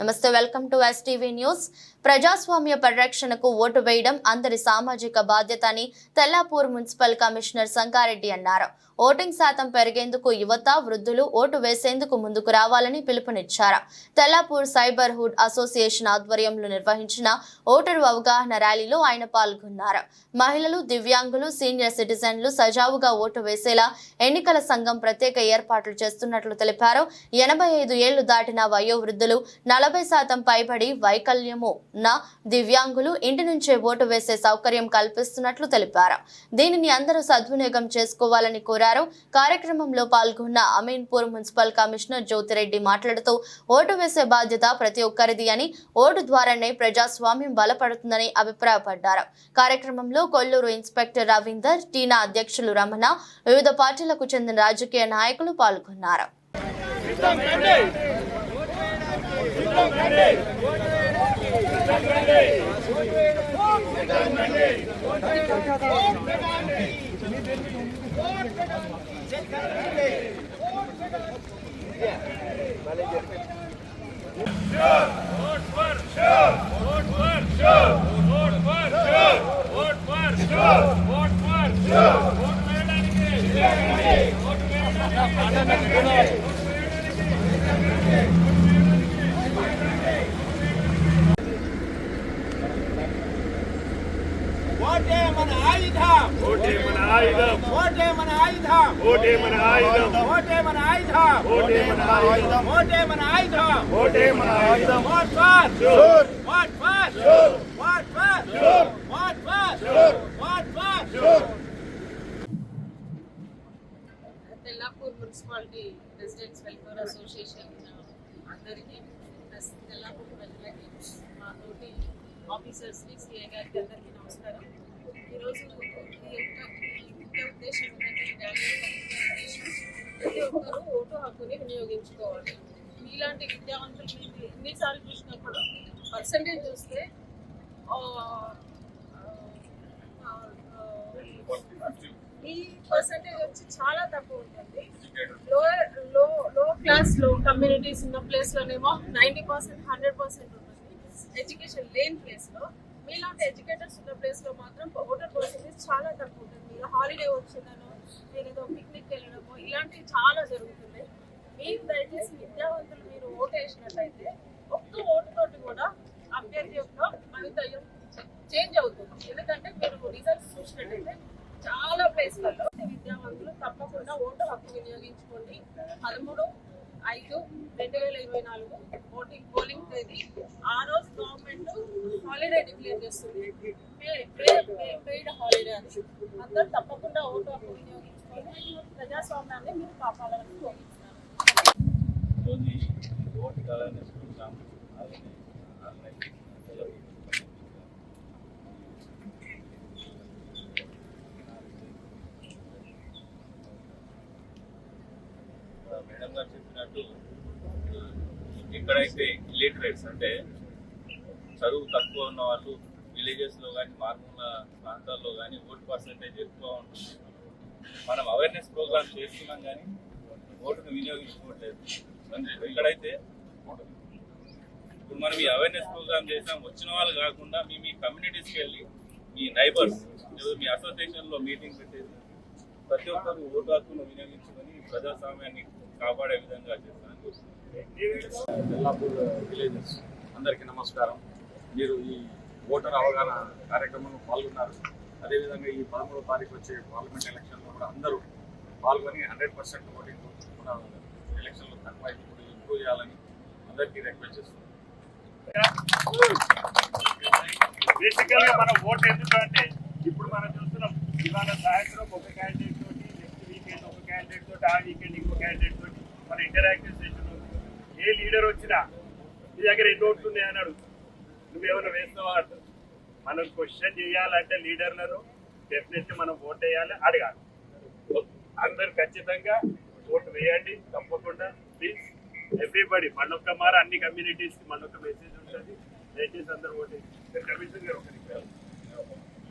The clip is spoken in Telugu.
నమస్తే వెల్కమ్ టు ఎస్టీవీ న్యూస్. ప్రజాస్వామ్య పరిరక్షణకు ఓటు వేయడం అందరి సామాజిక బాధ్యత అని తెల్లాపూర్ మున్సిపల్ కమిషనర్ సంగారెడ్డి అన్నారు. ఓటింగ్ శాతం పెరిగేందుకు యువత వృద్ధులు ఓటు వేసేందుకు ముందుకు రావాలని పిలుపునిచ్చారు. తెల్లాపూర్ సైబర్ హుడ్ అసోసియేషన్ ఆధ్వర్యంలో నిర్వహించిన ఓటరు అవగాహన ర్యాలీలో ఆయన పాల్గొన్నారు. మహిళలు దివ్యాంగులు సీనియర్ సిటిజన్లు సజావుగా ఓటు వేసేలా ఎన్నికల సంఘం ప్రత్యేక ఏర్పాట్లు చేస్తున్నట్లు తెలిపారు. ఎనభై ఐదు ఏళ్ళు దాటిన వయోవృద్ధులు నలభై శాతం పైబడి వైకల్యము ఉన్న దివ్యాంగులు ఇంటి నుంచే ఓటు వేసే సౌకర్యం కల్పిస్తున్నట్లు తెలిపారు. దీనిని అందరూ సద్వినియోగం చేసుకోవాలని కోరారు. కార్యక్రమంలో పాల్గొన్న అమీన్పూర్ మున్సిపల్ కమిషనర్ జ్యోతిరెడ్డి మాట్లాడుతూ ఓటు వేసే బాధ్యత ప్రతి ఒక్కరిది అని ఓటు ద్వారానే ప్రజాస్వామ్యం బలపడుతుందని అభిప్రాయపడ్డారు. కార్యక్రమంలో కొల్లూరు ఇన్స్పెక్టర్ రవీందర్ టీనా అధ్యక్షులు రమణ వివిధ పార్టీలకు చెందిన రాజకీయ నాయకులు పాల్గొన్నారు. Shut! Shut! Shut! మన ఆయుధం ఓటే మన ఆయుధం ఓటే మన ఆయుధం ఓటే మన ఆయుధం ఓటే మన ఆయుధం ఓటే మన ఆయుధం ఓటే మన ఆయుధం ఓటే మన ఆయుధం what for Sure. What for Sure. What for Sure. What for Sure. What for Tellapur municipality residents welfare association అందరికీ ప్లస్ తెల్లాపూర్ ప్రజలకి మా తోటి ఆఫీసర్స్కి సిఐ గారికి అందరికీ నమస్కారం. ఈరోజు ముఖ్య ఉద్దేశం ఏంటంటే ఉద్దేశం. ప్రతి ఒక్కరూ ఓటు హక్కుని వినియోగించుకోవాలి. మీలాంటి విద్యావంతులు ఎన్నిసార్లు చూసినప్పుడు పర్సంటేజ్ చూస్తే ఈ పర్సంటేజ్ వచ్చి చాలా తక్కువ ఉంటుంది. లో లో లో క్లాస్లో కమ్యూనిటీస్ ఉన్న ప్లేస్ లోనేమో నైంటీ పర్సెంట్ హండ్రెడ్ పర్సెంట్ ఉంటుంది. ఎడ్యుకేషన్ లేని ప్లేస్లో మీలాంటి ఎడ్యుకేటర్స్ ఉన్న లో మాత్రం ఓటర్ పర్సెంటేజ్ చాలా తక్కువ ఉంటుంది హాలిడే వచ్చిందనో మీరు ఏదో పిక్నిక్ వెళ్ళడమో ఇలాంటివి చాలా జరుగుతున్నాయి. మీరు దయచేసి విద్యావంతులు మీరు ఓటు వేసినట్లయితే ఒక్క ఓటుతోటి కూడా అభ్యర్థి యొక్క భవితవ్యం చేంజ్ అవుతుంది. ఎందుకంటే మీరు రిజల్ట్స్ చూసినట్టయితే చాలా ప్లేస్లలో విద్యావంతులు తప్పకుండా ఓటు హక్కు వినియోగించుకోండి. పదమూడు ఐదు రెండు వేల ఇరవై నాలుగు ఓటింగ్ పోలింగ్ తేదీ ఆ రోజు గవర్నమెంట్ హాలిడే డిక్లేర్ చేస్తుంది. పెయిడ్ హాలిడే అని అందరూ తప్పకుండా ఓటు హక్కు ప్రజాస్వామ్యాన్ని మీరు కాపాడాలని కోరుతున్నాను మేడం గారు చెప్పినట్టు ఎక్కడైతే ఇల్లిటరేట్స్ అంటే చదువు తక్కువ ఉన్న వాళ్ళు విలేజెస్లో కానీ మారుమూల ప్రాంతాల్లో కానీ ఓటు పర్సెంటేజ్ ఎక్కువ ఉంటుంది. మనం అవేర్నెస్ ప్రోగ్రామ్ చేస్తున్నాం కానీ ఓటును వినియోగించుకోవట్లేదు. ఎక్కడైతే ఇప్పుడు మనం ఈ అవేర్నెస్ ప్రోగ్రామ్ చేసాం. వచ్చిన వాళ్ళు కాకుండా మీ మీ కమ్యూనిటీస్కి వెళ్ళి మీ నైబర్స్ లేదా మీ అసోసియేషన్లో మీటింగ్ పెట్టేసి ప్రతి ఒక్కరు ఓటు హక్కును వినియోగించుకొని ప్రజాస్వామ్యాన్ని కాపాడే విధంగా చేస్తానని కోరుతున్నాను. విలేజెస్ అందరికీ నమస్కారం. మీరు ఈ ఓటర్ అవగాహన కార్యక్రమంలో పాల్గొన్నారు. అదేవిధంగా ఈ పదమూడో తారీఖు వచ్చే పార్లమెంట్ ఎలక్షన్లో కూడా అందరూ పాల్గొని హండ్రెడ్ పర్సెంట్ ఓటింగ్ కూడా ఎలక్షన్లో తక్కువ అయితే కూడా ఇంప్రూవ్ చేయాలని అందరికీ రిక్వెస్ట్ చేస్తున్నాను బేసికల్గా మనం ఓటు ఎందుకంటే ఇప్పుడు మనం చూస్తున్నాం ఇవాళ సాయంత్రం ఒక క్యాండిడేట్ తోటి నెక్స్ట్ వీకెండ్ ఒక క్యాండిడేట్ తోటి ఆ వీకెండ్ ఇంకో క్యాండిడేట్ తోటి మన ఇంటరాక్టివ్ సెషన్ ఏ లీడర్ వచ్చినా మీ దగ్గర ఎన్ని ఓట్లు ఉన్నాయి అన్నాడు నువ్వెవరు వేస్తావా అంటారు మనం క్వశ్చన్ చేయాలంటే లీడర్లను డెఫినెట్లీ మనం ఓట్ వేయాలి అడగాలి. అందరు ఖచ్చితంగా ఓటు వేయండి తప్పకుండా. ప్లీజ్ ఎవ్రీబడి మనొక్క మార అన్ని కమ్యూనిటీస్కి ఒక మెసేజ్ ఉంటుంది. దయచేసి అందరూ ఓటు కమిషన్ గారు ఒకరికి